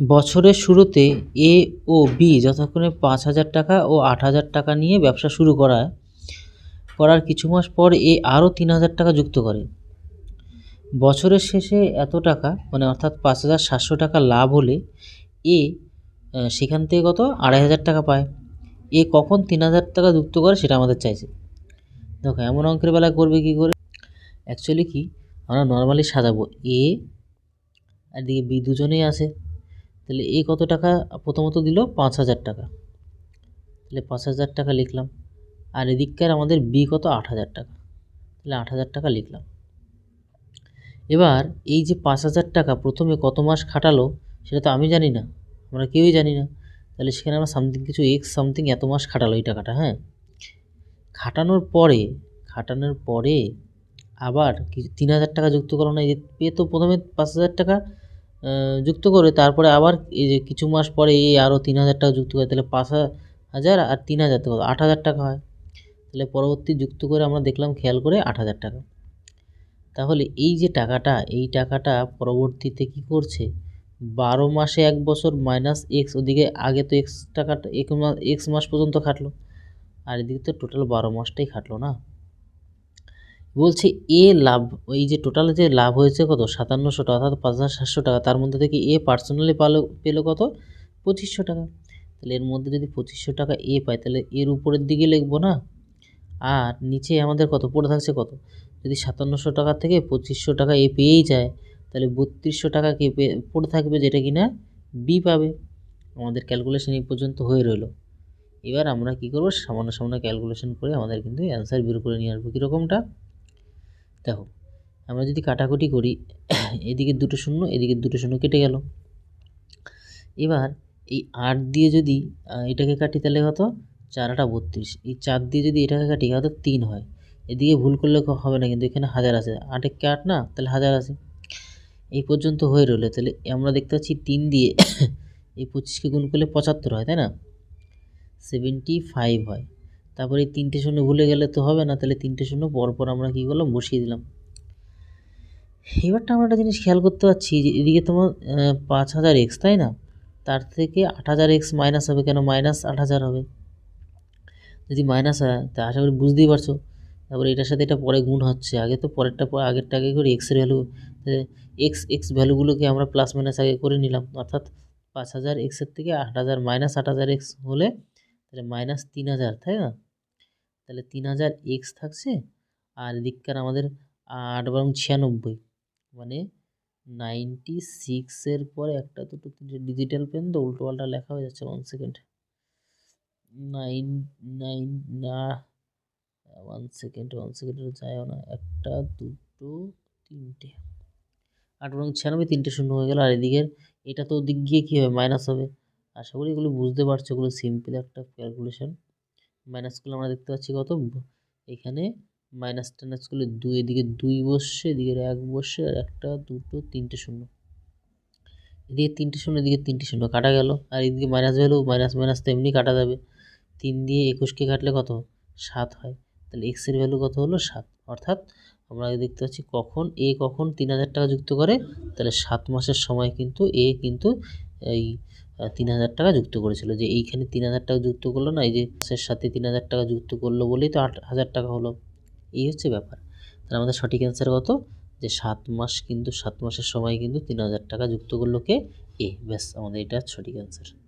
বছরের শুরুতে এ ও বি যতক্ষণে পাঁচ হাজার টাকা ও আট হাজার টাকা নিয়ে ব্যবসা শুরু করা, করার কিছু মাস পর এ আরও তিন হাজার টাকা যুক্ত করে। বছরের শেষে এত টাকা মানে অর্থাৎ পাঁচ হাজার সাতশো টাকা লাভ হলে এ সেখান থেকে কত? আড়াই হাজার টাকা পায়। এ কখন তিন হাজার টাকা যুক্ত করে সেটা আমাদের চাইছে। দেখো, এমন অঙ্কের বেলায় করবে কী করে? অ্যাকচুয়ালি কি, আমরা নর্মালি সাজাবো এ আর দিকে বি দুজনেই আছে। তাহলে এ কত টাকা? প্রথমত দিল পাঁচ হাজার টাকা। তাহলে পাঁচ হাজার টাকা লিখলাম। আর এদিককার আমাদের বি কত? আট হাজার টাকা। তাহলে আট হাজার টাকা লিখলাম। এবার এই যে পাঁচ হাজার টাকা প্রথমে কত মাস খাটালো সেটা তো আমি জানি না। আমরা কেউই জানি না। তাহলে সেখানে আমরা সামথিং কিছু এক্স সামথিং এত মাস খাটালো এই টাকাটা হ্যাঁ? খাটানোর পরে খাটানোর পরে আবার কি তিন হাজার টাকা যুক্ত করো না। এই যে এ তো প্রথমে পাঁচ হাজার টাকা যুক্ত করে তারপরে আবার এই যে কিছু মাস পরে এই আরও তিন হাজার টাকা যুক্ত করে, তাহলে পাঁচ হাজার আর তিন হাজার টাকা আট হাজার টাকা হয়। তাহলে পরবর্তী যুক্ত করে আমরা দেখলাম, খেয়াল করে আট হাজার টাকা। তাহলে এই যে টাকাটা, এই টাকাটা পরবর্তীতে কি করছে? বারো মাসে এক বছর মাইনাস এক্স ওদিকে আগে তো এক্স টাকাটা এক মাস এক্স মাস পর্যন্ত খাটলো। আর এদিকে তো টোটাল বারো মাসটাই খাটলো না। বলছে এ লাভ এই যে টোটাল যে লাভ হয়েছে কত? সাতান্নশো টাকা, অর্থাৎ পাঁচ হাজার সাতশো টাকা। তার মধ্যে থেকে এ পার্সোনালি পালো, পেল কত? পঁচিশশো টাকা। তাহলে এর মধ্যে যদি পঁচিশশো টাকা এ পায়, তাহলে এর উপরের দিকে লিখব না? আর নিচে আমাদের কত? পড়ে থাকছে কত? যদি সাতান্নশো টাকা থেকে পঁচিশশো টাকা এ পেয়েই যায়, তাহলে বত্রিশশো টাকা কে পড়ে থাকবে যেটা কিনা বি পাবে। আমাদের ক্যালকুলেশন এই পর্যন্ত হয়ে রইল। এবার আমরা কি করব? সামান্য সামান্য ক্যালকুলেশন করে আমাদের কিন্তু অ্যান্সার বের করে নিয়ে আসব। কীরকমটা? দেখো, আমরা যদি কাটাকুটি করি, এদিকে দুটো শূন্য, এদিকে দুটো শূন্য কেটে গেল। এবার এই আট দিয়ে যদি এটাকে কাটি তাহলে কত? চার আটা বত্রিশ। এই চার দিয়ে যদি এটাকে কাটি হয়তো তিন হয়। এদিকে ভুল করলে হবে না, কিন্তু এখানে হাজার আছে। আটে আট না? তাহলে হাজার আছে। এই পর্যন্ত হয়ে রইল। তাহলে আমরা দেখতে পাচ্ছি তিন দিয়ে এই পঁচিশকে গুণ করলে পঁচাত্তর হয়, তাই না? সেভেন্টি ফাইভ হয়। তারপরে তিনটে শূন্য ভুলে গেলে তো হবে না, তাহলে তিনটে শূন্য পরপর আমরা কী করলাম? বসিয়ে দিলাম। এবারটা আমরা একটা জিনিস খেয়াল করতে পারছি যে এদিকে তোমার পাঁচ হাজার এক্স তাই না? তার থেকে আট হাজার এক্স মাইনাস হবে কেন? মাইনাস আট হাজার হবে। যদি মাইনাস হয়, তা আশা করি বুঝতেই পারছ। তারপরে এটার সাথে এটা পরে গুণ হচ্ছে। আগে তো পরেরটা পরে আগেরটা আগে করে এক্সের ভ্যালু এক্স এক্স ভ্যালুগুলোকে আমরা প্লাস মাইনাস আগে করে নিলাম। অর্থাৎ পাঁচ হাজার এক্সের থেকে আট হাজার মাইনাস আট হাজার এক্স হলে তাহলে মাইনাস তিন হাজার, তাই না? তাহলে তিন হাজার এক্স থাকছে, আর এদিককার আমাদের আট বরং ছিয়ানব্বই মানে নাইনটি সিক্সের পরে একটা দুটো ডিজিটাল পেন তো উল্টো পাল্টা লেখা হয়ে যাচ্ছে ওয়ান সেকেন্ড নাইন নাইন না ওয়ান সেকেন্ড ওয়ান সেকেন্ডের যায়ও না, একটা, দুটো, তিনটে। আট বরং ছিয়ানব্বই, তিনটে শূন্য হয়ে গেল, আর এদিকের এটা তো দিক গিয়ে কী হবে? মাইনাস হবে। আশা করি এগুলো বুঝতে পারছ, এগুলো সিম্পল একটা ক্যালকুলেশন মাইনাসগুলো আমরা দেখতে পাচ্ছি কত? এখানে মাইনাস টাইনাস করলে দুই, এদিকে দুই বসছে, এদিকে এক বসছে, আর একটা, দুটো, তিনটে, শূন্য। এদিকে তিনটে, শূন্য, এদিকে তিনটে, শূন্য, কাটা গেল। আর এদিকে মাইনাস ভ্যালু মাইনাস মাইনাস তো এমনি কাটা যাবে। তিন দিয়ে একুশকে কাটলে কত? সাত হয়। তাহলে এক্সের ভ্যালু কত হলো? সাত। অর্থাৎ আমরা দেখতে পাচ্ছি কখন এ কখন তিন হাজার টাকা যুক্ত করে, তাহলে সাত মাসের সময় কিন্তু এ কিন্তু এই তিন হাজার টাকা যুক্ত করেছিল। যে এইখানে তিন হাজার টাকা যুক্ত করল না, এই যে মাসের সাথে তিন হাজার টাকা যুক্ত করল বলেই তো আট হাজার টাকা হলো। এই হচ্ছে ব্যাপার। তাহলে আমাদের সঠিক অ্যান্সার কত? যে সাত মাস কিন্তু, সাত মাসের সময় কিন্তু তিন হাজার টাকা যুক্ত করল কে? এ। ব্যাস, আমাদের এটা সঠিক অ্যান্সার